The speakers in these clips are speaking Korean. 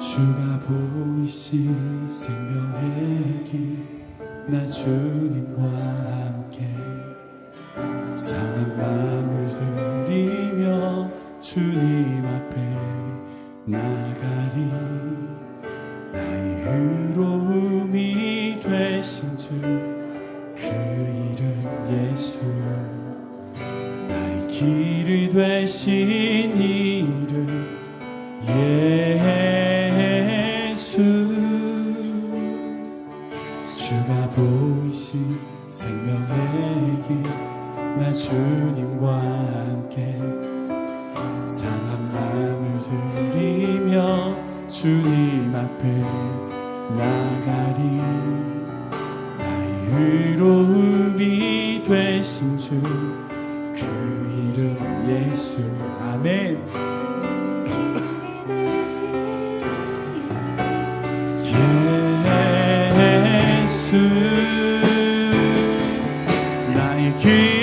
주가 보이신 생명의 길 나 주님과 함께 상한 마음을 들이며 주님 앞에 나가리. 나의 의로움이 되신 주 보이신 생명의 길나 주님과 함께 상한 마음을 들이며 주님 앞에 나가리. 나의 의로움이 되신 주 예수 나의 길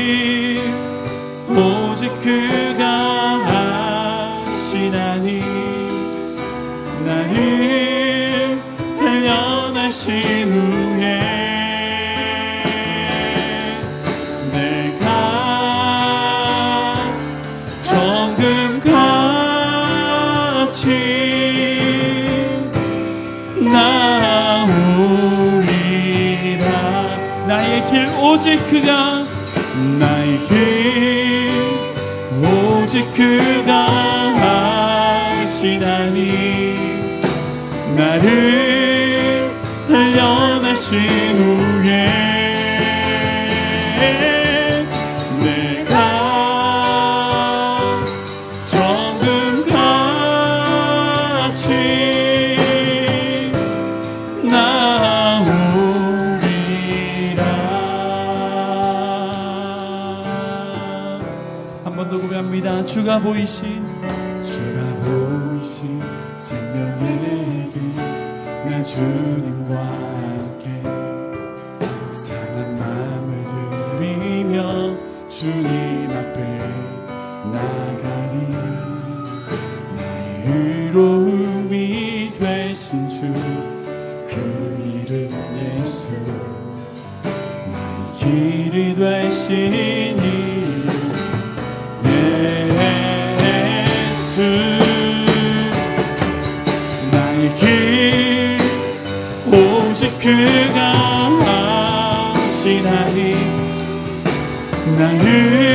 나의 길 오직 그가 나의 길 오직 그가 하시나니 나를 단련하신 고백합니다 주가 보이신. 주가 보이신 생명의 길나 주님과 함께 상한 마음을 들이며 주님 앞에 나가리. 나의 의로움이 되신 주 그 이름 예수. 나의 길이 되신 나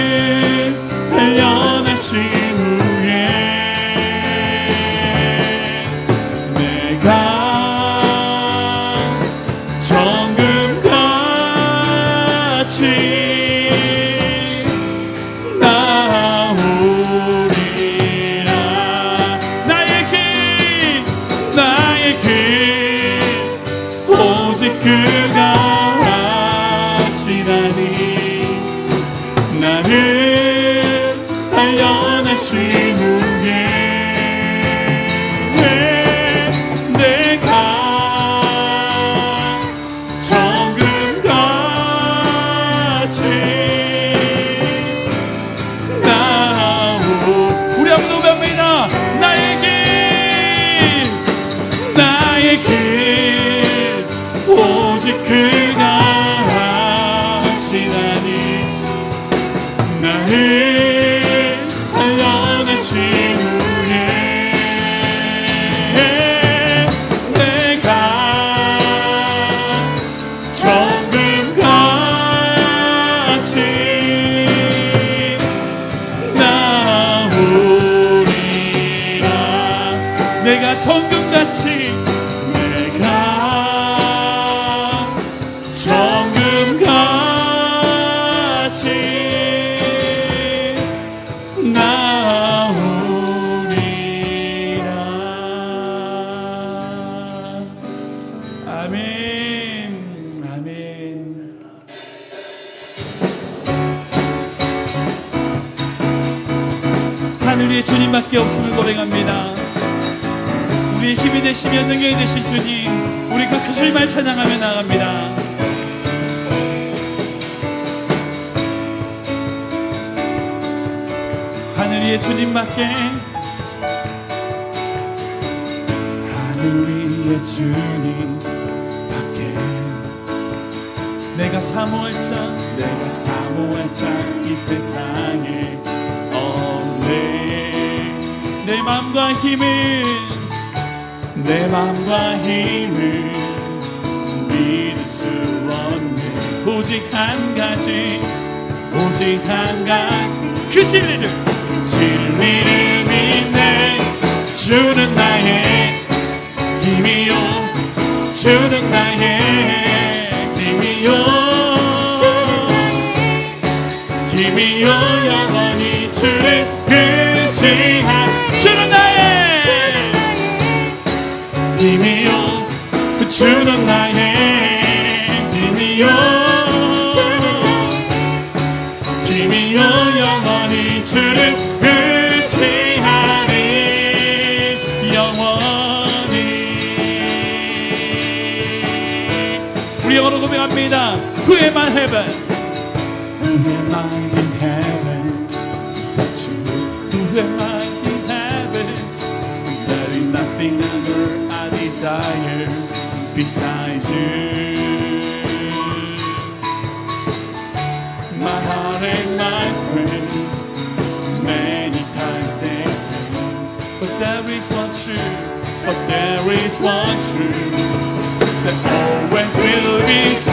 내가 정금같이 내가 정금같이 나오리라. 아멘 아멘. 하늘 위에 주님밖에 없음을 고백합니다 우리의 힘이 되시며 능력이 되신 주님 우리 그 주님을 찬양하며 나갑니다. 하늘 위에 주님밖에 하늘 우리의 주님 밖에 내가 사모할 자 내가 사모할 자이 세상에 없네. 내 맘과 힘을 내 맘과 힘을 믿을 수 없네. 오직 한 가지 오직 한 가지. 그 진리를 진리를 믿네 주는 나의 힘이요. 주는 나의 힘이요. 힘이요 주는 나의 힘이요 힘이요 영원히 주를 의지하니 영원히 우리 영어로 고백합니다 Who am I heaven? Who am I in heaven? But you Who am I in heaven? There is nothing on earth I desire besides you. My heart and my friend Many times they fail. But there is one truth But there is one truth That always will be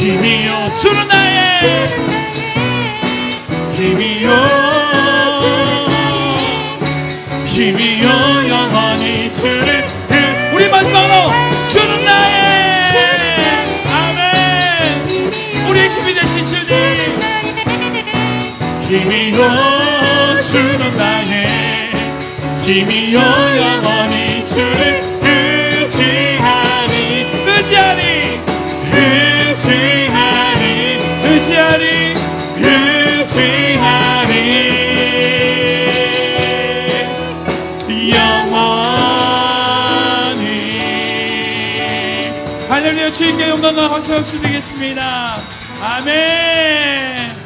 힘이요. 주는 나의 힘이요. 힘이요. 영원히 주를 우리 마지막으로 주는 나의 아멘. 우리의 힘이 되신 주님 힘이요. 주는 나의 힘이요. 영원히 주를 주님께 영광과 박수 박수 드리겠습니다. 아멘.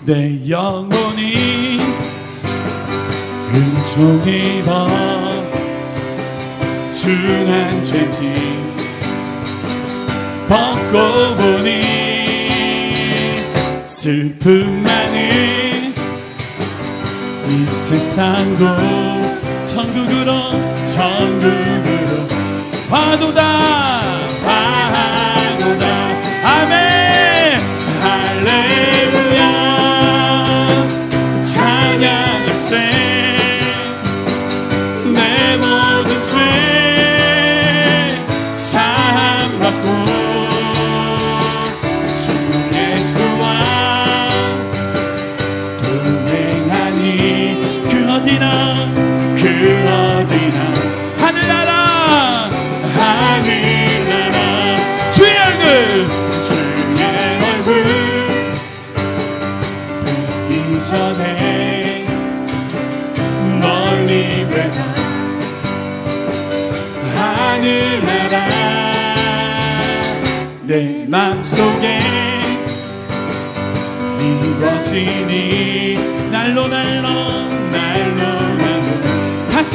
내 영혼이 은총이 입어 중한 죄지. 벗고 보니 슬픔 많은 이 세상도 천국으로 천국으로 花都大。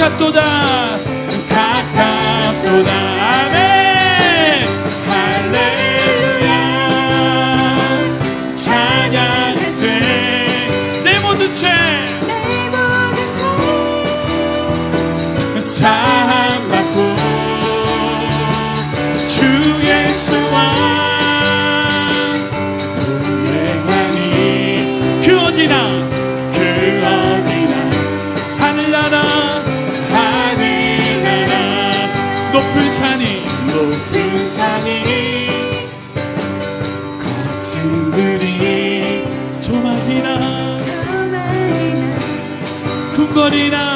가 높은 산이 높은 산이 거친 들이 조막이나, 조막이나. 궁궐이나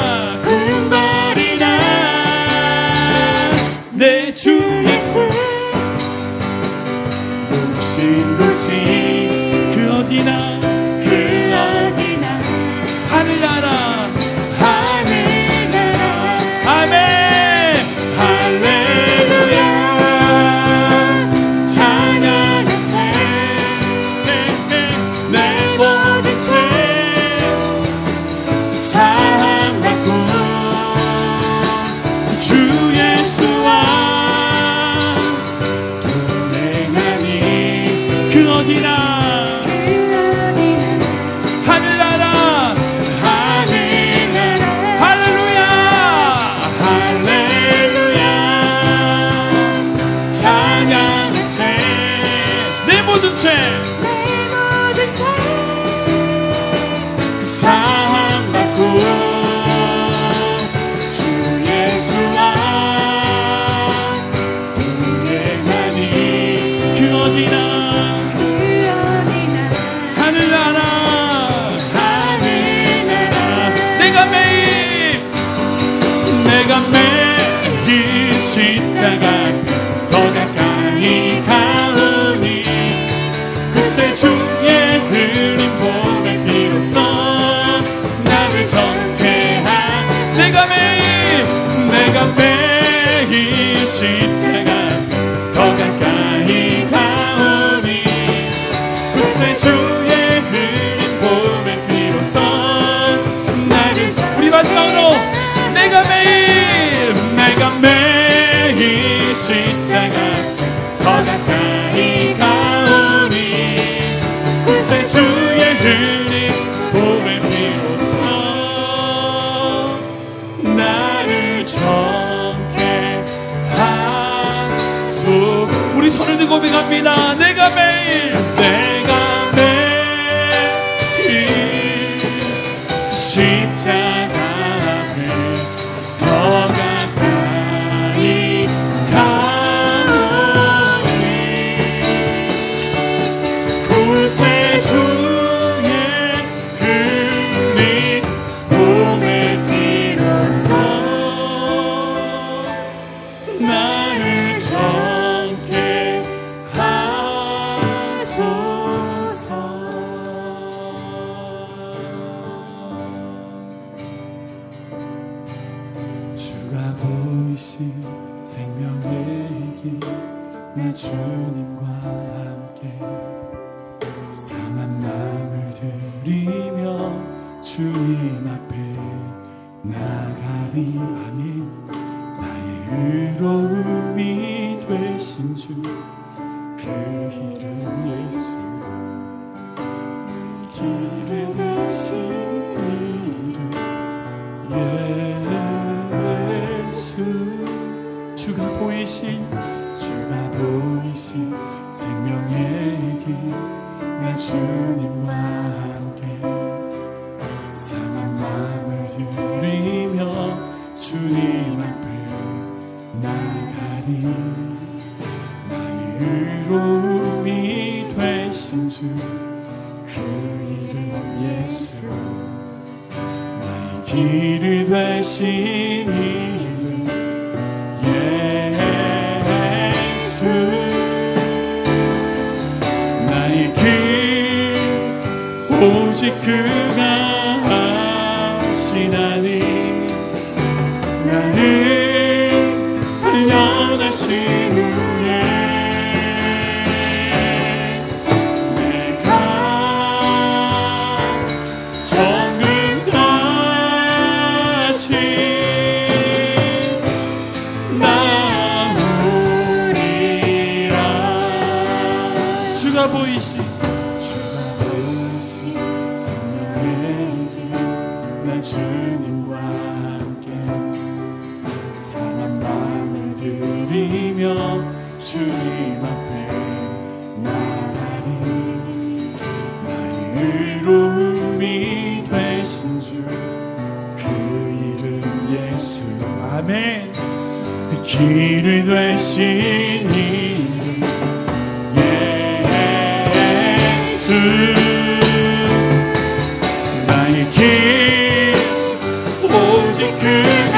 십자가 더 가까이 가오니 그새 주의 그림보다 비로소 나를 정쾌한 내가 매일 내가 매일 십 십자가 더 가까이 가오니 구세 주의 흘린 몸을 비로소 나를 정케 하소 우리 손을 들고 고백합니다. 내가 매일 내 주님 앞에 you got. 내 주님과 함께 상한 마음을 드리며 주님 앞에 나가리. 나의 의로움이 되신 주 그 이름 예수 아멘. 그 길이 되신 이름 예수. 그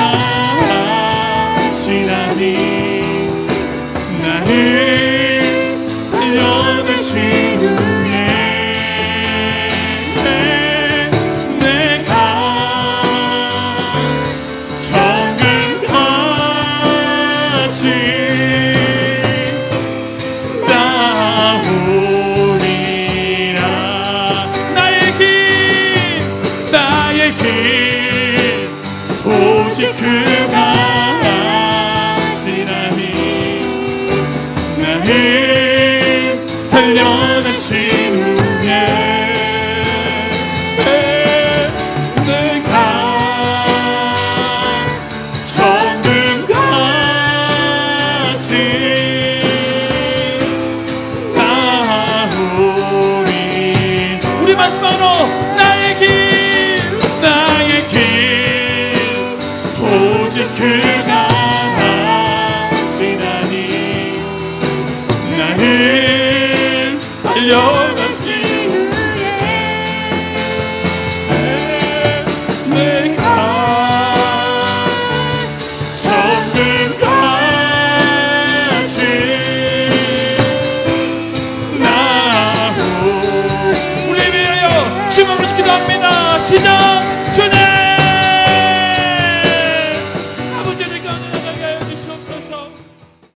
yo.